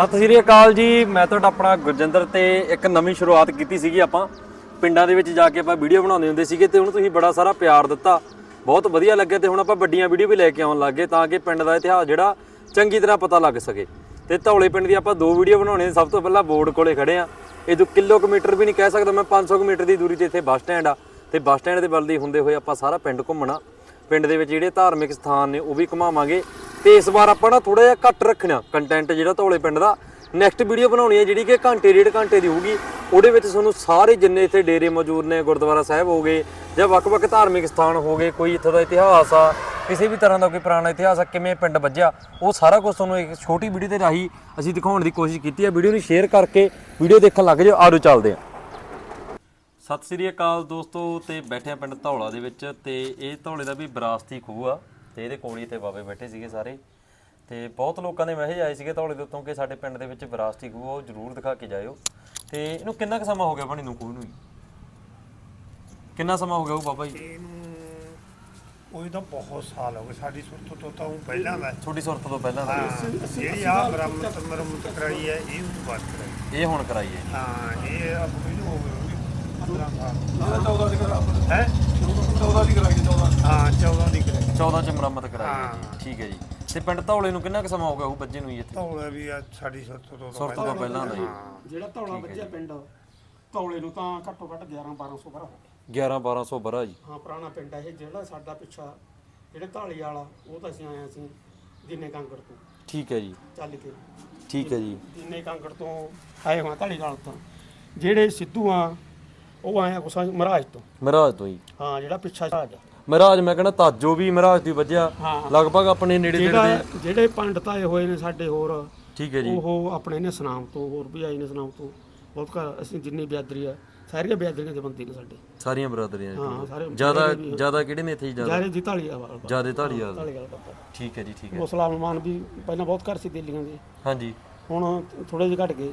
ਸਤਿ ਸ੍ਰੀ ਅਕਾਲ ਜੀ। ਮੈਂ ਤੁਹਾਡਾ ਆਪਣਾ ਗੁਰਜਿੰਦਰ ਤੇ ਇੱਕ ਨਵੀਂ ਸ਼ੁਰੂਆਤ ਕੀਤੀ ਸੀਗੀ ਆਪਾਂ। ਪਿੰਡਾਂ ਦੇ ਵਿੱਚ ਜਾ ਕੇ ਆਪਾਂ ਵੀਡੀਓ ਬਣਾਉਂਦੇ ਹੁੰਦੇ ਸੀਗੇ ਤੇ ਹੁਣ ਤੁਸੀਂ ਬੜਾ ਸਾਰਾ ਪਿਆਰ ਦਿੱਤਾ। ਬਹੁਤ ਵਧੀਆ ਲੱਗਿਆ ਤੇ ਹੁਣ ਆਪਾਂ ਵੱਡੀਆਂ ਵੀਡੀਓ ਵੀ ਲੈ ਕੇ ਆਉਣ ਲੱਗੇ ਤਾਂ ਕਿ ਪਿੰਡ ਦਾ ਇਤਿਹਾਸ ਜਿਹੜਾ ਚੰਗੀ ਤਰ੍ਹਾਂ ਪਤਾ ਲੱਗ ਸਕੇ। ਤੇ ਧੌਲੇ ਪਿੰਡ ਦੀ ਆਪਾਂ ਦੋ ਵੀਡੀਓ ਬਣਾਉਣੇ ਸਭ ਤੋਂ ਪਹਿਲਾਂ ਬੋਰਡ ਕੋਲੇ ਖੜੇ ਆ। ਇਹ ਤੋਂ ਕਿਲੋਮੀਟਰ ਵੀ ਨਹੀਂ ਕਹਿ ਸਕਦਾ ਮੈਂ 500 ਕੁ ਮੀਟਰ ਦੀ ਦੂਰੀ ਤੇ ਇੱਥੇ ਬੱਸ ਸਟੈਂਡ ਆ। ਤੇ ਬੱਸ ਸਟੈਂਡ ਦੇ ਵੱਲ ਹੁੰਦੇ ਹੋਏ ਆਪਾਂ ਸਾਰਾ ਪਿੰਡ ਘੁੰਮਣਾ। ਪਿੰਡ ਦੇ ਵਿੱਚ ਜਿਹੜੇ ਧਾਰਮਿਕ ਸਥਾਨ ਨੇ ਉਹ ਵੀ ਘੁਮਾਵਾਂਗੇ। ਤੇ ਇਸ ਵਾਰ ਆਪਾਂ ਨਾ ਥੋੜਾ ਜਿਹਾ ਘੱਟ ਰੱਖਣਾ ਕੰਟੈਂਟ ਜਿਹੜਾ ਧੌਲੇ ਪਿੰਡ ਦਾ। ਨੈਕਸਟ ਵੀਡੀਓ ਬਣਾਉਣੀ ਹੈ ਜਿਹੜੀ ਕਿ ਘੰਟੇ ਡੇਢ ਘੰਟੇ ਦੀ ਹੋਊਗੀ। ਉਹਦੇ ਵਿੱਚ ਤੁਹਾਨੂੰ ਸਾਰੇ ਜਿੰਨੇ ਇੱਥੇ ਡੇਰੇ ਮੌਜੂਦ ਨੇ, ਗੁਰਦੁਆਰਾ ਸਾਹਿਬ ਹੋ ਗਏ, ਜਾਂ ਵੱਖ-ਵੱਖ ਧਾਰਮਿਕ ਸਥਾਨ ਹੋ ਗਏ, ਕੋਈ ਇੱਥੋਂ ਦਾ ਇਤਿਹਾਸ ਆ, ਕਿਸੇ ਵੀ ਤਰ੍ਹਾਂ ਦਾ ਕੋਈ ਪੁਰਾਣਾ ਇਤਿਹਾਸ ਆ, ਕਿਵੇਂ ਪਿੰਡ ਵੱਜਿਆ, ਉਹ ਸਾਰਾ ਕੁਝ ਤੁਹਾਨੂੰ ਇੱਕ ਛੋਟੀ ਵੀਡੀਓ ਦੇ ਰਾਹੀਂ ਅਸੀਂ ਦਿਖਾਉਣ ਦੀ ਕੋਸ਼ਿਸ਼ ਕੀਤੀ ਹੈ। ਵੀਡੀਓ ਨੂੰ ਸ਼ੇਅਰ ਕਰਕੇ ਵੀਡੀਓ ਦੇਖਣ ਲੱਗ ਜਾਓ, ਆਜੋ ਚੱਲਦੇ ਆ ਸਤਿ ਸ੍ਰੀ ਅਕਾਲ ਦੋਸਤੋ, ਤੇ ਬੈਠੇ ਆ ਪਿੰਡ ਧੌਲਾ ਦੇ ਵਿੱਚ, ਤੇ ਇਹ ਧੌਲੇ ਦਾ ਵੀ ਵਿਰਾਸਤੀ ਖੂਹ ਆ। ਤੇ ਇਹਦੇ ਕੋਲ ਹੀ ਤੇ ਬਾਬੇ ਬੈਠੇ ਸੀਗੇ ਸਾਰੇ। ਤੇ ਬਹੁਤ ਲੋਕਾਂ ਦੇ ਮੈਸੇਜ ਆਏ ਸੀਗੇ ਧੌਲੇ ਦੇ ਉੱਤੋਂ ਕਿ ਸਾਡੇ ਪਿੰਡ ਦੇ ਵਿੱਚ ਵਿਰਾਸਤੀ ਖੂਹ ਆ, ਉਹ ਜ਼ਰੂਰ ਦਿਖਾ ਕੇ ਜਾਇਓ। ਤੇ ਇਹਨੂੰ ਕਿੰਨਾ ਕੁ ਸਮਾਂ ਹੋ ਗਿਆ ਬਣੀ ਨੂੰ ਖੂਹ ਨੂੰ ਜੀ? ਕਿੰਨਾ ਸਮਾਂ ਹੋ ਗਿਆ ਉਹ ਬਾਬਾ ਜੀ? ਇਹਨੂੰ ਉਹ ਤਾਂ ਬਹੁਤ ਸਾਲ ਹੋ ਗਏ ਸਾਡੀ ਸੁਰਤ ਤੋਂ ਤਾਂ ਉਹ ਪਹਿਲਾਂ ਦਾ ਹੈ। ਛੋਟੀ ਸੁਰਤ ਤੋਂ ਪਹਿਲਾਂ ਦਾ। ਹਾਂ ਜਿਹੜੀ ਆ ਮਰਮਤ ਮਰਮਤ ਕਰਾਈ ਹੈ ਇਹ ਉਸ ਤੋਂ ਬਾਅਦ ਕਰਾਈ ਇਹ ਹੁਣ ਕਰਾਈਏ ਹਾਂ ਇਹ ਅਬ ਇਹਨੂੰ ਹੋ ਗਏ ਹੋਣਗੇ। 15 ਸਾਲ 14 ਦੀ ਕਰਾ ਹੈ? 14 ਦੀ ਕਰਾਈ 14 ਹਾਂ 14 ਦੀ 14 ਚ ਮੁਰੰਮਤ ਕਰਾਈ। ਹੈ। ਜੀ ਠੀਕ ਹੈ ਜੀ। ਤੇ ਪਿੰਡ ਧੌਲੇ ਨੂੰ ਕਿੰਨਾ ਕੁ ਸਮਾਂ ਹੋ ਗਿਆ ਉਹ ਬੱਜੇ ਨੂੰ ਜੀ ਇੱਥੇ? ਧੌਲਾ ਵੀ ਆ ਸਾਡੀ ਸੁਰਤ ਤੋਂ ਸੁਰਤ ਤੋਂ ਪਹਿਲਾਂ ਦਾ ਜੀ ਹਾਂ। ਜਿਹੜਾ ਧੌਲਾ ਵੱਜਿਆ ਪਿੰਡ ਧੌਲੇ ਨੂੰ ਤਾਂ ਘੱਟੋ ਘੱਟ 11 1200 ਭਰਾ ਹੋ ਗਿਆ। 11 1200 ਬਰਾ ਜੀ। ਹਾਂ ਪੁਰਾਣਾ ਪਿੰਡ ਹੈ ਇਹ ਜਿਹੜਾ ਸਾਡਾ ਪਿੱਛਾ ਜਿਹੜੇ ਢਾਲੀ ਵਾਲਾ ਉਹ ਤਾਂ ਅਸੀਂ ਆਏ ਸੀ ਦਿਨੇ ਕਾਂਗੜ ਤੋਂ। ਠੀਕ ਹੈ ਜੀ। ਚੱਲ ਕੇ। ਠੀਕ ਹੈ ਜੀ। ਦਿਨੇ ਕਾਂਗੜ ਤੋਂ ਆਏ ਹਾਂ ਢਾਲੀ ਵਾਲ ਤੋਂ। ਜਿਹੜੇ ਸਿੱਧੂ ਆ ਉਹ ਆਏ ਆ ਕੁਸਾਂ ਮਹਾਰਾਜ ਤੋਂ। ਮਹਾਰਾਜ ਤੋਂ ਜੀ। ਹਾਂ ਜਿਹੜਾ ਪਿੱਛਾ ਸਾਜ ਮਹਾਰਾਜ ਮੈਂ ਕਹਿੰਦਾ ਤਾਜੋ ਵੀ ਮਹਾਰਾਜ ਦੀ ਵੱਜਿਆ। ਹਾਂ। ਲਗਭਗ ਆਪਣੇ ਨੇੜੇ ਤੇੜੇ ਜਿਹੜਾ ਦੇ। ਜਿਹੜੇ ਪੰਡਤ ਆਏ ਹੋਏ ਨੇ ਸਾਡੇ ਹੋਰ ਠੀਕ ਹੈ ਜੀ। ਉਹ ਆਪਣੇ ਨੇ ਸੁਨਾਮ ਤੋਂ ਹੋਰ ਵੀ ਆਏ ਨੇ ਸੁਨਾਮ ਤੋਂ। ਬਹੁਤ ਘਰ ਅਸੀਂ ਜਿੰਨੀ ਬਿਆਦਰੀ ਆ ਸਾਰੀਆਂ ਬਿਆਦਰੀਆਂ ਦੇ ਬੰਦੇ ਨੇ ਸਾਡੇ। ਸਾਰੀਆਂ ਬਰਾਦਰੀਆਂ ਹਾਂ ਸਾਰੇ ਜ਼ਿਆਦਾ ਜ਼ਿਆਦਾ ਕਿਹੜੇ ਨੇ ਇੱਥੇ ਜੀ ਜ਼ਿਆਦਾ? ਜਾਰੇ ਦੀ ਢਾਲੀ ਆ ਵਾਲਾ ਜ਼ਿਆਦਾ ਧਾਲੀਵਾਲ ਢਾਲੀ ਵਾਲਾ। ਠੀਕ ਹੈ ਜੀ ਠੀਕ ਹੈ। ਮੁਸਲਮਾਨ ਵੀ ਪਹਿਲਾਂ ਬਹੁਤ ਘਰ ਸੀ ਦਿੱਲੀਆਂ ਦੇ। ਹਾਂਜੀ। ਹੁਣ ਥੋੜੇ ਜਿਹੇ ਘਟ ਗਏ।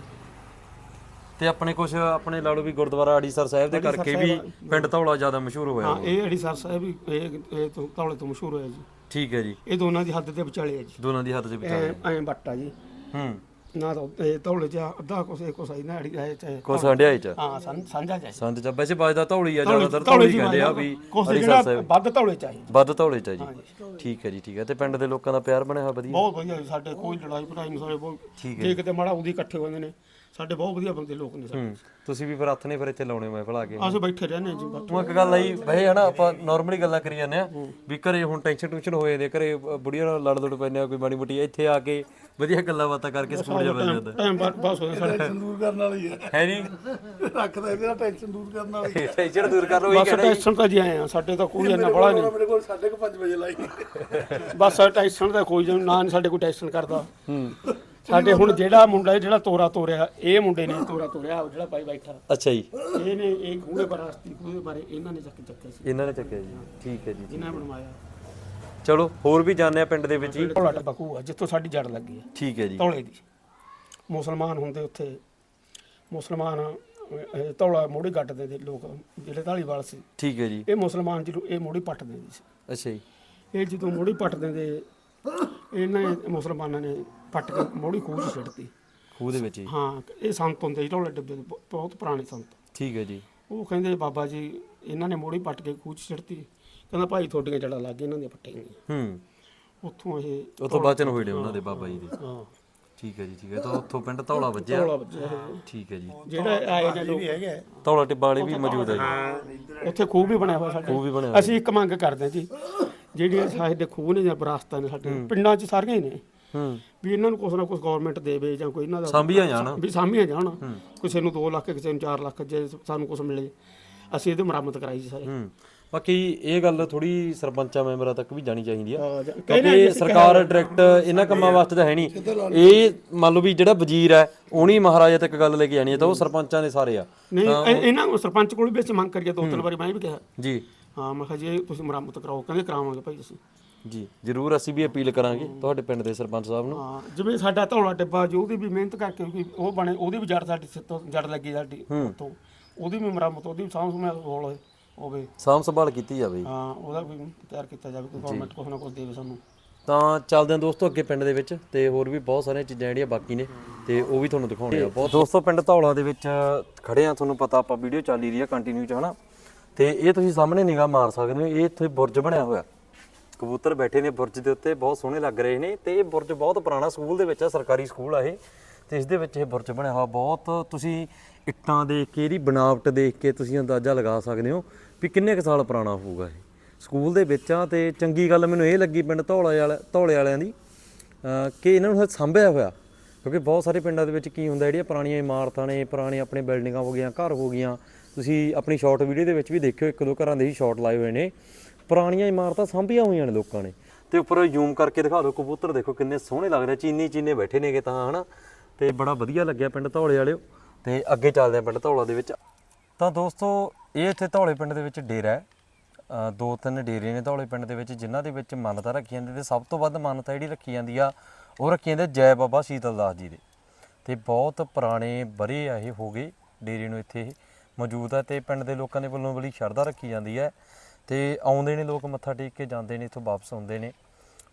ਤੇ ਆਪਣੇ ਕੁਝ ਆਪਣੇ ਲਾ ਲਓ ਵੀ ਗੁਰਦੁਆਰਾ ਅੜੀਸਰ ਸਾਹਿਬ ਦੇ ਕਰਕੇ ਵੀ ਪਿੰਡ ਧੌਲਾ ਜ਼ਿਆਦਾ ਮਸ਼ਹੂਰ ਹੋਇਆ ਹਾਂ ਇਹ ਅੜੀਸਰ ਸਾਹਿਬ ਵੀ ਇਹ ਇਹ ਤੋਂ ਧੌਲੇ ਤੋਂ ਮਸ਼ਹੂਰ ਹੋਇਆ ਜੀ। ਠੀਕ ਹੈ ਜੀ। ਇਹ ਦੋਨਾਂ ਦੀ ਹੱਦ ਦੇ ਵਿਚਾਲੇ ਆ ਜੀ। ਦੋਨਾਂ ਦੀ ਹੱਥ 'ਚ ਵਿਚਾਲੇ ਐ ਐ ਬੱਟਾ ਜੀ। ਹੂੰ। ਨਾ ਤਾਂ ਇਹ ਧੌਲੇ ਚ ਅੱਧਾ ਇਹ ਕੁਛ ਨਾ ਅੜੀ ਹੈ ਚਾਹੇ ਕੁਛ ਹੰਡਿਆਈ 'ਚ ਹਾਂ ਸਾਂਝਾ ਚਾਹੀ ਸੰਤ ਚ ਵੈਸੇ ਵੱਜਦਾ ਧੌਲੀ ਆ ਜ਼ਿਆਦਾਤਰ ਧੌਲੀ ਕਹਿੰਦੇ ਆ ਵੀ ਅੜੀਸਰ ਜਿਹੜਾ ਵੱਧ ਧੌਲੇ ਚਾਹੀ ਵੱਧ ਧੌਲੇ ਚ ਆ ਜੀ। ਠੀਕ ਹੈ ਜੀ ਠੀਕ ਹੈ। ਤੇ ਪਿੰਡ ਦੇ ਲੋਕਾਂ ਦਾ ਪਿਆਰ ਬਣਿਆ ਹੋਇਆ ਵਧੀਆ? ਬਹੁਤ ਵਧੀਆ ਸਾਡੇ ਕੋਈ ਲੜਾਈ ਭੜਾਈ ਨਹੀਂ ਸਾਡੇ ਬਹੁਤ ਠੀਕ ਜੇ ਕਿਤੇ ਮਾੜਾ ਉਹਦੀ ਇਕੱਠੇ ਹੁੰਦੇ ਨੇ। ਸਾਡੇ ਬਹੁਤ ਵਧੀਆ ਬੰਦੇ ਲੋਕ ਨੇ ਸਾਡੇ। ਹੂੰ ਤੁਸੀਂ ਵੀ ਫਿਰ ਹੱਥ ਨੇ ਫਿਰ ਇੱਥੇ ਲਾਉਣੇ ਮੈਂ ਭਲਾ ਕੇ। ਅਸੀਂ ਬੈਠੇ ਰਹਿੰਦੇ ਹਾਂ ਜੀ ਬਸ ਤੂੰ ਇੱਕ ਗੱਲ ਆਈ ਬਈ ਹਨਾ ਆਪਾਂ ਨਾਰਮਲੀ ਗੱਲਾਂ ਕਰੀ ਜਾਂਦੇ ਆ ਵੀ ਘਰੇ ਹੁਣ ਟੈਨਸ਼ਨ ਟੂਸ਼ਨ ਹੋਏ ਦੇ ਘਰੇ ਬੁੜੀਆਂ ਨਾਲ ਲੜ ਲੜ ਪੈਂਦੇ ਆ ਕੋਈ ਮਾੜੀ ਮੋਟੀ ਇੱਥੇ ਆ ਕੇ ਵਧੀਆ ਗੱਲਾਂ ਬਾਤਾਂ ਕਰਕੇ ਸਕੂਲ ਜਾ ਬਣ ਜਾਂਦਾ ਟਾਈਮ ਪਾਸ ਹੋ ਜਾਂਦਾ। ਸਾਡੇ ਦੂਰ ਕਰਨ ਵਾਲੀ ਹੈ। ਹੈ ਜੀ ਰੱਖਦਾ ਇਹਦਾ ਟੈਨਸ਼ਨ ਦੂਰ ਕਰਨ ਵਾਲੀ ਟੈਨਸ਼ਨ ਦੂਰ ਕਰ ਉਹੀ ਬਸ ਟੈਨਸ਼ਨ ਤਾਂ ਜੀ ਆਏ ਆ ਸਾਡੇ ਤਾਂ ਕੋਈ ਇੰਨਾ ਬੜਾ ਨਹੀਂ। ਮੇਰੇ ਕੋਲ 5:30 ਵਜੇ ਲਾਈ। ਬਸ ਟੈਨਸ਼ਨ ਦਾ ਕੋਈ ਨਾ ਨੀ ਸਾਡੇ ਕੋਈ ਟੈਨਸ਼ਨ ਕਰਦਾ। ਸਾਡੇ ਹੁਣ ਜਿਹੜਾ ਮੁੰਡਾ ਜਿਹੜਾ ਤੋਰਾ ਤੋਰਿਆ ਇਹ ਮੁੰਡੇ ਨੇ ਤੋਰਾ ਤੋਰਿਆ ਉਹ ਜਿਹੜਾ ਭਾਈ ਬੈਠਾ। ਅੱਛਾ ਜੀ। ਇਹਨੇ ਇਹ ਖੂਹੇ ਪਰ ਖੂਹੇ ਬਾਰੇ ਇਹਨਾਂ ਨੇ ਚੱਕ ਚੱਕਿਆ ਸੀ। ਇਹਨਾਂ ਨੇ ਚੱਕਿਆ ਜੀ। ਠੀਕ ਹੈ ਜੀ ਨੇ ਬਣਵਾਇਆ। ਚਲੋ ਹੋਰ ਵੀ ਜਾਣਦੇ ਆ ਪਿੰਡ ਦੇ ਵਿੱਚ ਹੀ ਢੋਲਾ ਟੱਬਾ ਖੂਹ ਆ ਜਿੱਥੋਂ ਸਾਡੀ ਜੜ ਲੱਗੀ ਹੈ ਠੀਕ ਹੈ ਜੀ। ਧੌਲੇ ਦੀ। ਮੁਸਲਮਾਨ ਹੁੰਦੇ ਉੱਥੇ। ਮੁਸਲਮਾਨ ਧੌਲਾ ਮੋੜੀ ਕੱਟਦੇ ਦੇ ਲੋਕ ਜਿਹੜੇ ਢਾਲੀਵਾਲ ਸੀ। ਠੀਕ ਹੈ ਜੀ। ਇਹ ਮੁਸਲਮਾਨ ਜਿਹਨੂੰ ਇਹ ਮੋੜੀ ਪੱਟ ਦਿੰਦੇ ਸੀ। ਅੱਛਾ ਜੀ। ਇਹ ਜਦੋਂ ਮੋੜੀ ਪੱਟ ਦਿੰਦੇ ਇਹਨਾਂ ਨੇ ਮੁਸਲਮਾਨਾਂ ਨੇ ਪੱਟ ਕੇ ਮੋੜੀ ਖੂਹ 'ਚ ਸਿੱਟਤੀ ਖੂਹ ਦੇ ਵਿੱਚ ਹੀ? ਹਾਂ ਇਹ ਸੰਤ ਹੁੰਦੇ ਸੀ ਢੋਲੇ ਡੱਬੇ ਦੇ ਬਹੁਤ ਪੁਰਾਣੇ ਸੰਤ। ਠੀਕ ਹੈ ਜੀ। ਉਹ ਕਹਿੰਦੇ ਬਾਬਾ ਜੀ ਇਹਨਾਂ ਨੇ ਮੋੜੀ ਪੱਟ ਕੇ ਖੂਹ 'ਚ ਸਿੱਟਤੀ ਕਹਿੰਦਾ ਭਾਈ ਤੁਹਾਡੀਆਂ ਜੜਾਂ ਲੱਗ ਗਈਆਂ ਇਹਨਾਂ ਦੀਆਂ ਪੱਟੀਆਂ ਗਈਆਂ। ਹੂੰ। ਉੱਥੋਂ ਇਹ ਉਤੋਂ ਬਚਨ ਹੋਏ ਨੇ ਉਹਨਾਂ ਦੇ ਬਾਬਾ ਜੀ ਦੇ। ਹਾਂ। ਠੀਕ ਹੈ ਜੀ ਠੀਕ ਹੈ। ਤਾਂ ਉੱਥੋਂ ਪਿੰਡ ਧੌਲਾ ਵੱਜਿਆ। ਢੋਲਾ ਵੱਜਿਆ ਇਹ। ਠੀਕ ਹੈ ਜੀ। ਜਿਹੜੇ ਆਏ ਨੇ ਲੋਕ। ਹੈਗਾ ਧੌਲਾ ਟਿੱਬਾ ਵਾਲੇ ਵੀ ਮੌਜੂਦ ਹੈ ਜੀ। ਉੱਥੇ ਖੂਹ ਵੀ ਬਣਿਆ ਹੋਇਆ ਸਾਡੇ ਖੂਹ ਵੀ ਬਣਿਆ ਹੋਇਆ। ਅਸੀਂ ਇੱਕ ਮੰਗ ਕਰਦੇ ਹਾਂ ਜੀ ਜਿਹੜੀਆਂ ਸਾਡੇ ਖੂਹ ਨੇ ਜਾਂ ਵਿਰਾਸਤਾਂ ਨੇ ਸਾਡੇ ਪਿੰਡਾਂ 'ਚ ਸਾਰੀਆਂ ਹੀ ਨੇ। ਹੂੰ। ਵੀ ਇਹਨਾਂ ਨੂੰ ਕੁਛ ਨਾ ਕੁਛ ਗਵਰਨਮੈਂਟ ਦੇਵੇ ਜਾਂ ਕੋਈ ਇਹਨਾਂ ਦਾ ਸਾਂਭੀਆਂ ਜਾਣ। ਵੀ ਸਾਂਭੀਆਂ ਜਾਣ। ਕਿਸੇ ਨੂੰ 2 ਲੱਖ ਕਿਸੇ ਨੂੰ 4 ਲੱਖ ਜੇ ਸਾਨੂੰ ਕੁਛ ਮਿਲੇ। ਅਸੀਂ ਇਹਦੀ ਮੁਰੰਮਤ ਕਰਾਈ ਜੀ ਸਾਰੇ। ਹੂੰ। ਬਾਕੀ ਇਹ ਗੱਲ ਥੋੜੀ ਸਰਪੰਚਾਂ ਮੈਂਬਰਾਂ ਤੱਕ ਵੀ ਜਾਣੀ ਚਾਹੀਦੀ ਆ। ਹਾਂ, ਜਾਂ- ਕਿਉਂਕਿ ਸਰਕਾਰ ਡਾਇਰੈਕਟ ਇਹਨਾਂ ਕੰਮਾਂ ਵਾਸਤੇ ਤਾਂ ਹੈ ਨਹੀਂ। ਇਹ ਮੰਨ ਲਓ ਵੀ ਜਿਹੜਾ ਵਜ਼ੀਰ ਹੈ ਉਹਨੀ ਮਹਾਰਾਜਾ ਤੱਕ ਗੱਲ ਲੈ ਕੇ ਜਾਣੀ ਹੈ ਤਾਂ ਉਹ ਸਰਪੰਚਾਂ ਦੇ ਸਾਰੇ ਆ। ਨਹੀਂ ਇਹ- ਇਹਨਾਂ ਨੂੰ ਸਰਪੰਚ ਕੋਲ ਵੀ ਅਸੀਂ ਮੰਗ ਕਰੀਏ ਦੋ ਤਿੰਨ ਵਾਰੀ ਮੈਂ ਵੀ ਕਿਹਾ। ਜੀ। ਹਾਂ ਮੈਂ ਕਿਹਾ ਜੀ ਤੁਸੀਂ ਮੁਰੰਮਤ ਕਰਾਓ ਕਹਿੰਦੇ ਕਰਾਵਾਂਗੇ ਭਾਈ ਅਸੀਂ। ਜੀ ਜਰੂਰ ਅਸੀਂ ਵੀ ਅਪੀਲ ਕਰਾਂਗੇ ਤੁਹਾਡੇ ਪਿੰਡ ਦੇ ਸਰਪੰਚ ਸਾਹਿਬ ਨੂੰ। ਹਾਂ ਜਿਵੇਂ ਸਾਡਾ ਧੌਲਾ ਡੱਬਾ ਜੋ ਉਹਦੀ ਵੀ ਮਿਹਨਤ ਕਰਕੇ ਵੀ ਉਹ ਬਣੇ ਉਹਦੀ ਵੀ ਜੜ ਸਾਡੀ ਸਿਰ ਤੋਂ ਜੜ ਲੱਗੀ ਸਾਡੀ ਤੋਂ ਉਹਦੀ ਵੀ ਮੁਰੰਮਤ ਉਹਦੀ ਵੀ ਸਾਂਭ ਸੁਮਿਆ ਹੋਲ ਹੋਵੇ। ਸਾਂਭ ਸੰਭਾਲ ਕੀਤੀ ਜਾਵੇ। ਹਾਂ ਉਹਦਾ ਵੀ ਤਿਆਰ ਕੀਤਾ ਜਾਵੇ ਕੋਈ ਗਵਰਨਮੈਂਟ ਕੁਛ ਨਾ ਕੁਛ ਦੇਵੇ ਸਾਨੂੰ। ਤਾਂ ਚੱਲਦੇ ਹਾਂ ਦੋਸਤੋ ਅੱਗੇ ਪਿੰਡ ਦੇ ਵਿੱਚ ਤੇ ਹੋਰ ਵੀ ਬਹੁਤ ਸਾਰੀਆਂ ਚੀਜ਼ਾਂ ਜਿਹੜੀਆਂ ਬਾਕੀ ਨੇ ਤੇ ਉਹ ਵੀ ਤੁਹਾਨੂੰ ਦਿਖਾਉਣੇ ਆ। ਬਹੁਤ ਦੋਸਤੋ ਪਿੰਡ ਧੌਲਾ ਦੇ ਵਿੱਚ ਖੜੇ ਆ ਤੁਹਾਨੂੰ ਪਤਾ ਆਪਾਂ ਵੀਡੀਓ ਚੱਲ ਹੀ ਰਹੀ ਆ ਕੰਟੀਨਿਊ ਚ ਹਨਾ? ਤੇ ਇਹ ਤੁਸੀਂ ਸਾਹਮਣੇ ਨਿਗਾਹ ਮਾਰ ਸਕਦੇ ਹੋ, ਇਹ ਇੱਥੇ ਬੁਰਜ ਬਣਿਆ ਹੋਇਆ। ਕਬੂਤਰ ਬੈਠੇ ਨੇ ਬੁਰਜ ਦੇ ਉੱਤੇ, ਬਹੁਤ ਸੋਹਣੇ ਲੱਗ ਰਹੇ ਨੇ ਤੇ ਇਹ ਬੁਰਜ ਬਹੁਤ ਪੁਰਾਣਾ ਸਕੂਲ ਦੇ ਵਿੱਚ ਆ, ਸਰਕਾਰੀ ਸਕੂਲ ਆ ਇਹ। ਤੇ ਇਸ ਦੇ ਵਿੱਚ ਇਹ ਬੁਰਜ ਬਣਿਆ ਹੋਇਆ, ਬਹੁਤ ਤੁਸੀਂ ਇੱਟਾਂ ਦੇਖ ਕੇ, ਇਹਦੀ ਬਣਾਵਟ ਦੇਖ ਕੇ ਤੁਸੀਂ ਅੰਦਾਜ਼ਾ ਲਗਾ ਸਕਦੇ ਹੋ ਵੀ ਕਿੰਨੇ ਕੁ ਸਾਲ ਪੁਰਾਣਾ ਹੋਊਗਾ ਇਹ। ਸਕੂਲ ਦੇ ਵਿੱਚ ਆ ਤੇ ਚੰਗੀ ਗੱਲ ਮੈਨੂੰ ਇਹ ਲੱਗੀ ਪਿੰਡ ਧੌਲੇ ਵਾਲੇ, ਧੌਲੇ ਵਾਲਿਆਂ ਦੀ ਕਿ ਇਹਨਾਂ ਨੂੰ ਹਜੇ ਸਾਂਭਿਆ ਹੋਇਆ। ਕਿਉਂਕਿ ਬਹੁਤ ਸਾਰੇ ਪਿੰਡਾਂ ਦੇ ਵਿੱਚ ਕੀ ਹੁੰਦਾ, ਜਿਹੜੀਆਂ ਪੁਰਾਣੀਆਂ ਇਮਾਰਤਾਂ ਨੇ, ਪੁਰਾਣੇ ਆਪਣੇ ਬਿਲਡਿੰਗਾਂ ਹੋ ਗਈਆਂ, ਘਰ ਹੋ ਗਈਆਂ ਤੁਸੀਂ ਆਪਣੀ ਸ਼ਾਰਟ ਵੀਡੀਓ ਦੇ ਵਿੱਚ ਵੀ ਦੇਖਿਓ ਇੱਕ ਦੋ ਘਰਾਂ ਦੇ ਹੀ ਸ਼ਾਰਟ ਲਾਏ ਹੋਏ ਨੇ। ਪੁਰਾਣੀਆਂ ਇਮਾਰਤਾਂ ਸਾਂਭੀਆਂ ਹੋਈਆਂ ਨੇ ਲੋਕਾਂ ਨੇ। ਤੇ ਉੱਪਰ ਜ਼ੂਮ ਕਰਕੇ ਦਿਖਾ ਦਿਓ ਕਬੂਤਰ ਦੇਖੋ ਕਿੰਨੇ ਸੋਹਣੇ ਲੱਗਦੇ ਆ, ਚੀਨੀ ਚੀਨੇ ਬੈਠੇ ਨੇਗੇ ਤਾਂ ਹਨਾ? ਤੇ ਬੜਾ ਵਧੀਆ ਲੱਗਿਆ ਪਿੰਡ ਧੌਲੇ ਵਾਲਿਓ। ਤੇ ਅੱਗੇ ਚੱਲਦੇ ਆ ਪਿੰਡ ਧੌਲਾ ਦੇ ਵਿੱਚ। ਤਾਂ ਦੋਸਤੋ ਇਹ ਇੱਥੇ ਧੌਲੇ ਪਿੰਡ ਦੇ ਵਿੱਚ ਡੇਰਾ ਹੈ। ਦੋ ਤਿੰਨ ਡੇਰੇ ਨੇ ਧੌਲੇ ਪਿੰਡ ਦੇ ਵਿੱਚ ਜਿਨ੍ਹਾਂ ਦੇ ਵਿੱਚ ਮਾਨਤਾ ਰੱਖੀ ਜਾਂਦੀ ਤੇ ਸਭ ਤੋਂ ਵੱਧ ਮਾਨਤਾ ਜਿਹੜੀ ਰੱਖੀ ਜਾਂਦੀ ਆ ਉਹ ਰੱਖੀ ਜਾਂਦੀ ਜੈ ਬਾਬਾ ਸ਼ੀਤਲ ਦਾਸ ਜੀ ਦੇ। ਤੇ ਬਹੁਤ ਪੁਰਾਣੇ ਬਰੇ ਆ ਇਹ ਹੋ ਗਏ ਡੇਰੇ ਨੂੰ ਇੱਥੇ ਮੌਜੂਦ ਹੈ ਤੇ ਪਿੰਡ ਦੇ ਲੋਕਾਂ ਦੇ ਵੱਲੋਂ ਬੜੀ ਸ਼ਰਧਾ ਰੱਖੀ ਜਾਂਦੀ ਹੈ ਤੇ ਆਉਂਦੇ ਨੇ ਲੋਕ ਮੱਥਾ ਟੇਕ ਕੇ ਜਾਂਦੇ ਨੇ, ਇੱਥੋਂ ਵਾਪਸ ਆਉਂਦੇ ਨੇ।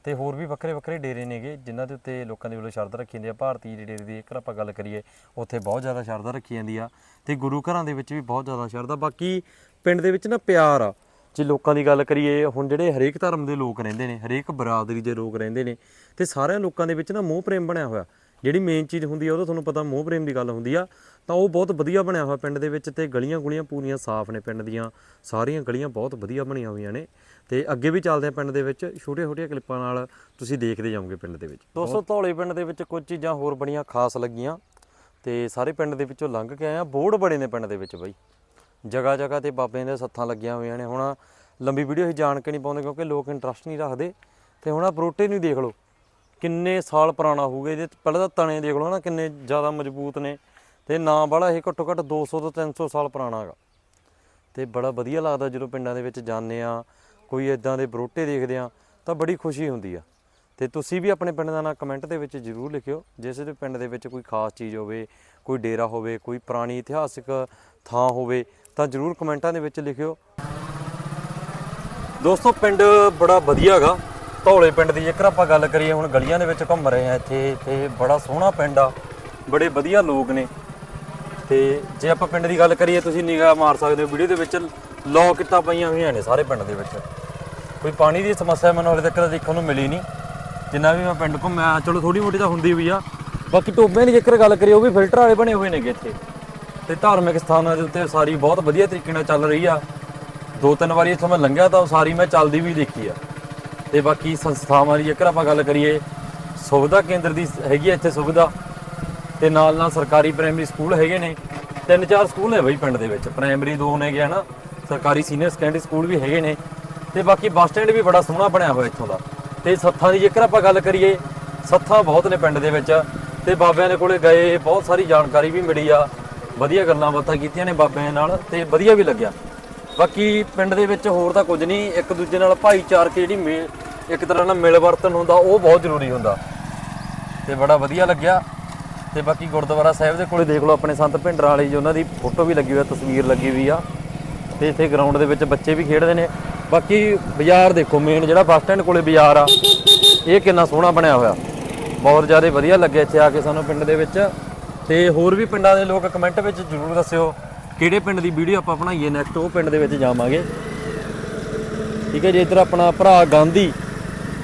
ਤੇ ਹੋਰ ਵੀ ਵੱਖਰੇ ਵੱਖਰੇ ਡੇਰੇ ਨੇਗੇ ਜਿਨ੍ਹਾਂ ਦੇ ਉੱਤੇ ਲੋਕਾਂ ਦੇ ਵੱਲੋਂ ਸ਼ਰਧਾ ਰੱਖੀ ਜਾਂਦੀ ਆ ਭਾਰਤੀ ਡੇਰੇ ਦੀ ਜੇਕਰ ਆਪਾਂ ਗੱਲ ਕਰੀਏ, ਉੱਥੇ ਬਹੁਤ ਜ਼ਿਆਦਾ ਸ਼ਰਧਾ ਰੱਖੀ ਜਾਂਦੀ ਆ ਤੇ ਗੁਰੂ ਘਰਾਂ ਦੇ ਵਿੱਚ ਵੀ ਬਹੁਤ ਜ਼ਿਆਦਾ ਸ਼ਰਧਾ। ਬਾਕੀ ਪਿੰਡ ਦੇ ਵਿੱਚ ਨਾ ਪਿਆਰ ਆ। ਜੇ ਲੋਕਾਂ ਦੀ ਗੱਲ ਕਰੀਏ, ਹੁਣ ਜਿਹੜੇ ਹਰੇਕ ਧਰਮ ਦੇ ਲੋਕ ਰਹਿੰਦੇ ਨੇ, ਹਰੇਕ ਬਰਾਦਰੀ ਦੇ ਲੋਕ ਰਹਿੰਦੇ ਨੇ ਤੇ ਸਾਰਿਆਂ ਲੋਕਾਂ ਦੇ ਵਿੱਚ ਨਾ ਮੋਹ ਪ੍ਰੇਮ ਬਣਿਆ ਹੋਇਆ। ਜਿਹੜੀ ਮੇਨ ਚੀਜ਼ ਹੁੰਦੀ ਆ, ਉਹ ਤਾਂ ਤੁਹਾਨੂੰ ਪਤਾ ਮੋਹ ਪ੍ਰੇਮ ਦੀ ਗੱਲ ਹੁੰਦੀ ਆ, ਤਾਂ ਉਹ ਬਹੁਤ ਵਧੀਆ ਬਣਿਆ ਹੋਇਆ ਪਿੰਡ ਦੇ ਵਿੱਚ ਤੇ ਗਲੀਆਂ ਗੁਲੀਆਂ ਪੂਰੀਆਂ ਸਾਫ਼ ਨੇ ਪਿੰਡ ਦੀਆਂ, ਸਾਰੀਆਂ ਗਲੀਆਂ ਬਹੁਤ ਵਧੀਆ ਬਣੀਆਂ ਹੋਈਆਂ ਨੇ ਤੇ ਅੱਗੇ ਵੀ ਚੱਲਦੇ ਆ ਪਿੰਡ ਦੇ ਵਿੱਚ ਛੋਟੀਆਂ ਛੋਟੀਆਂ ਕਲਿੱਪਾਂ ਨਾਲ ਤੁਸੀਂ ਦੇਖਦੇ ਜਾਓਗੇ ਪਿੰਡ ਦੇ ਵਿੱਚ। ਦੋਸਤੋ, ਧੌਲੇ ਪਿੰਡ ਦੇ ਵਿੱਚ ਕੁਝ ਚੀਜ਼ਾਂ ਹੋਰ ਬੜੀਆਂ ਖਾਸ ਲੱਗੀਆਂ ਤੇ ਸਾਰੇ ਪਿੰਡ ਦੇ ਵਿੱਚੋਂ ਲੰਘ ਕੇ ਆਏ ਆ। ਬੋਰਡ ਬੜੇ ਨੇ ਪਿੰਡ ਦੇ ਵਿੱਚ ਬਈ। ਜਗ੍ਹਾ ਜਗ੍ਹਾ ਤੇ ਬਾਬਿਆਂ ਦੇ ਸੱਥਾਂ ਲੱਗੀਆਂ ਹੋਈਆਂ ਨੇ। ਹੁਣ ਲੰਬੀ ਵੀਡੀਓ ਅਸੀਂ ਜਾਣ ਕੇ ਨਹੀਂ ਪਾਉਂਦੇ ਕਿਉਂਕਿ ਲੋਕ ਇੰਟਰਸਟ ਨਹੀਂ ਰੱਖਦੇ ਤੇ ਹੁਣ ਆ ਬਰੋਟੇ ਨੂੰ ਦੇਖ ਲਓ। ਕਿੰਨੇ ਸਾਲ ਪੁਰਾਣਾ ਹੋਊਗਾ ਇਹਦੇ ਪਹਿਲਾਂ ਤਾਂ ਤਣੇ ਦੇਖ ਲਓ ਨਾ ਕਿੰਨੇ ਜ਼ਿਆਦਾ ਮਜ਼ਬੂਤ ਨੇ। ਤੇ ਨਾਂ ਵਾਲਾ ਇਹ ਘੱਟੋ ਘੱਟ 200 ਤੋਂ 300 ਸਾਲ ਪੁਰਾਣਾ ਹੈਗਾ। ਤੇ ਬੜਾ ਵਧੀਆ ਲੱਗਦਾ ਜਦੋਂ ਪਿੰਡਾਂ ਦੇ ਵਿੱਚ ਜਾਂਦੇ ਆ ਕੋਈ ਇਦਾਂ ਦੇ ਬਰੋਟੇ ਦੇਖਦੇ ਆ ਤਾਂ ਬੜੀ ਖੁਸ਼ੀ ਹੁੰਦੀ ਆ। ਤੇ ਤੁਸੀਂ ਵੀ ਆਪਣੇ ਪਿੰਡ ਦਾ ਨਾਂ ਕਮੈਂਟ ਦੇ ਵਿੱਚ ਜਰੂਰ ਲਿਖਿਓ ਜਿਸ ਦੇ ਪਿੰਡ ਦੇ ਵਿੱਚ ਕੋਈ ਖਾਸ ਚੀਜ਼ ਹੋਵੇ, ਕੋਈ ਡੇਰਾ ਹੋਵੇ, ਕੋਈ ਪੁਰਾਣੀ ਇਤਿਹਾਸਿਕ ਥਾਂ ਹੋਵੇ, ਤਾਂ ਜਰੂਰ ਕਮੈਂਟਾਂ ਦੇ ਵਿੱਚ ਲਿਖਿਓ। ਦੋਸਤੋ, ਪਿੰਡ ਬੜਾ ਵਧੀਆ ਹੈਗਾ। ਧੌਲੇ ਪਿੰਡ ਦੀ ਜੇਕਰ ਆਪਾਂ ਗੱਲ ਕਰੀਏ, ਹੁਣ ਗਲੀਆਂ ਦੇ ਵਿੱਚ ਘੁੰਮ ਰਹੇ ਆ ਇੱਥੇ ਤੇ ਬੜਾ ਸੋਹਣਾ ਪਿੰਡ ਆ, ਬੜੇ ਵਧੀਆ ਲੋਕ ਨੇ। ਤੇ ਜੇ ਆਪਾਂ ਪਿੰਡ ਦੀ ਗੱਲ ਕਰੀਏ, ਤੁਸੀਂ ਨਿਗਾਹ ਮਾਰ ਸਕਦੇ ਹੋ, ਵੀਡੀਓ ਦੇ ਵਿੱਚ ਲੋਕ ਕਿੱਟਾਂ ਪਈਆਂ ਹੋਈਆਂ ਨੇ ਸਾਰੇ ਪਿੰਡ ਦੇ ਵਿੱਚ। ਕੋਈ ਪਾਣੀ ਦੀ ਸਮੱਸਿਆ ਮੈਨੂੰ ਹਾਲੇ ਤੱਕ ਤਾਂ ਦੇਖਣ ਨੂੰ ਮਿਲੀ ਨਹੀਂ। ਜਿੰਨਾ ਵੀ ਮੈਂ ਪਿੰਡ ਘੁੰਮਿਆ, ਚਲੋ ਥੋੜੀ ਮੋਟੀ ਤਾਂ ਹੁੰਦੀ ਵੀ ਆ। ਬਾਕੀ ਟੋਬਿਆਂ ਦੀ ਜੇਕਰ ਗੱਲ ਕਰੀਏ, ਉਹ ਵੀ ਫਿਲਟਰ ਵਾਲੇ ਬਣੇ ਹੋਏ ਨੇਗੇ ਇੱਥੇ। ਤੇ ਧਾਰਮਿਕ ਸਥਾਨਾਂ ਦੇ ਉੱਤੇ ਸਾਰੀ ਬਹੁਤ ਵਧੀਆ ਤਰੀਕੇ ਨਾਲ ਚੱਲ ਰਹੀ ਆ। ਦੋ ਤਿੰਨ ਵਾਰੀ ਇੱਥੋਂ ਮੈਂ ਲੰਘਿਆ ਤਾਂ ਉਹ ਸਾਰੀ ਮੈਂ ਚੱਲਦੀ ਵੀ ਦੇਖੀ ਆ। ਤੇ ਬਾਕੀ ਸੰਸਥਾਵਾਂ ਦੀ ਜੇਕਰ ਆਪਾਂ ਗੱਲ ਕਰੀਏ, ਸੁਵਿਧਾ ਕੇਂਦਰ ਦੀ ਹੈਗੀ ਆ ਇੱਥੇ ਸੁਵਿਧਾ ਤੇ ਨਾਲ ਨਾਲ ਸਰਕਾਰੀ ਪ੍ਰਾਇਮਰੀ ਸਕੂਲ ਹੈਗੇ ਨੇ। ਤਿੰਨ ਚਾਰ ਸਕੂਲ ਨੇ ਬਈ ਪਿੰਡ ਦੇ ਵਿੱਚ। ਪ੍ਰਾਇਮਰੀ ਦੋ ਨੇ ਗਿਆ ਨਾ ਸਰਕਾਰੀ ਸੀਨੀਅਰ ਸੈਕੰਡਰੀ ਸਕੂਲ ਵੀ ਹੈਗੇ ਨੇ। ਤੇ ਬਾਕੀ ਬੱਸ ਸਟੈਂਡ ਵੀ ਬੜਾ ਸੋਹਣਾ ਬਣਿਆ ਹੋਇਆ ਇੱਥੋਂ ਦਾ। ਤੇ ਸੱਥਾਂ ਦੀ ਜੇਕਰ ਆਪਾਂ ਗੱਲ ਕਰੀਏ, ਸੱਥਾਂ ਬਹੁਤ ਨੇ ਪਿੰਡ ਦੇ ਵਿੱਚ। ਤੇ ਬਾਬਿਆਂ ਦੇ ਕੋਲੇ ਗਏ, ਬਹੁਤ ਸਾਰੀ ਜਾਣਕਾਰੀ ਵੀ ਮਿਲੀ ਆ। ਵਧੀਆ ਗੱਲਾਂ ਬਾਤਾਂ ਕੀਤੀਆਂ ਨੇ ਬਾਬਿਆਂ ਨਾਲ ਤੇ ਵਧੀਆ ਵੀ ਲੱਗਿਆ। ਬਾਕੀ ਪਿੰਡ ਦੇ ਵਿੱਚ ਹੋਰ ਤਾਂ ਕੁਝ ਨਹੀਂ, ਇੱਕ ਦੂਜੇ ਨਾਲ ਭਾਈਚਾਰਕ ਜਿਹੜੀ ਮੇ- ਇੱਕ ਤਰ੍ਹਾਂ ਨਾਲ ਮਿਲ ਵਰਤਨ ਹੁੰਦਾ, ਉਹ ਬਹੁਤ ਜ਼ਰੂਰੀ ਹੁੰਦਾ। ਤੇ ਬੜਾ ਵਧੀਆ ਲੱਗਿਆ। ਤੇ ਬਾਕੀ ਗੁਰਦੁਆਰਾ ਸਾਹਿਬ ਦੇ ਕੋਲੇ ਦੇਖ ਲਓ, ਆਪਣੇ ਸੰਤ ਭਿੰਡਰਾਂ ਵਾਲੀ ਜੀ, ਉਹਨਾਂ ਦੀ ਫੋਟੋ ਵੀ ਲੱਗੀ ਹੋਈ ਆ, ਤਸਵੀਰ ਲੱਗੀ ਹੋਈ ਆ। ਤੇ ਇੱਥੇ ਗਰਾਊਂਡ ਦੇ ਵਿੱਚ ਬੱਚੇ ਵੀ ਖੇਡਦੇ ਨੇ। ਬਾਕੀ ਬਾਜ਼ਾਰ ਦੇਖੋ ਮੇਨ ਜਿਹੜਾ ਬੱਸ ਸਟੈਂਡ ਕੋਲੇ ਬਾਜ਼ਾਰ ਆ, ਇਹ ਕਿੰਨਾ ਸੋਹਣਾ ਬਣਿਆ ਹੋਇਆ। ਬਹੁਤ ਜ਼ਿਆਦਾ ਵਧੀਆ ਲੱਗਿਆ ਇੱਥੇ ਆ ਕੇ ਸਾਨੂੰ ਪਿੰਡ ਦੇ ਵਿੱਚ। ਤੇ ਹੋਰ ਵੀ ਪਿੰਡਾਂ ਦੇ ਲੋਕ ਕਮੈਂਟ ਵਿੱਚ ਜ਼ਰੂਰ ਦੱਸਿਓ, ਕਿਹੜੇ ਪਿੰਡ ਦੀ ਵੀਡੀਓ ਆਪਾਂ ਬਣਾਈਏ ਨੈਕਸਟ ਉਹ ਪਿੰਡ ਦੇ ਵਿੱਚ ਜਾਵਾਂਗੇ। ਠੀਕ ਹੈ ਜੇ, ਇੱਧਰ ਆਪਣਾ ਭਰਾ ਗਾਂਧੀ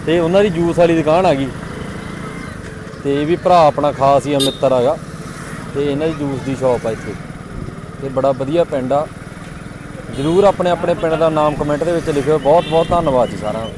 ਤੇ ਉਹਨਾਂ ਦੀ ਜੂਸ ਵਾਲੀ ਦੁਕਾਨ ਆ ਗਈ। ਤੇ ਇਹ ਵੀ ਭਰਾ ਆਪਣਾ ਖਾਸ ਹੀ ਆ, ਮਿੱਤਰ ਹੈਗਾ। ਤੇ ਇਹਨਾਂ ਦੀ ਜੂਸ ਦੀ ਸ਼ਾਪ ਆ ਇੱਥੇ। ਤੇ ਬੜਾ ਵਧੀਆ ਪਿੰਡ ਆ। ਜਰੂਰ ਆਪਣੇ ਆਪਣੇ ਪਿੰਡ ਦਾ ਨਾਮ ਕਮੈਂਟ ਦੇ ਵਿੱਚ ਲਿਖਿਓ। ਬਹੁਤ ਬਹੁਤ ਧੰਨਵਾਦ ਜੀ ਸਾਰਿਆਂ ਦਾ।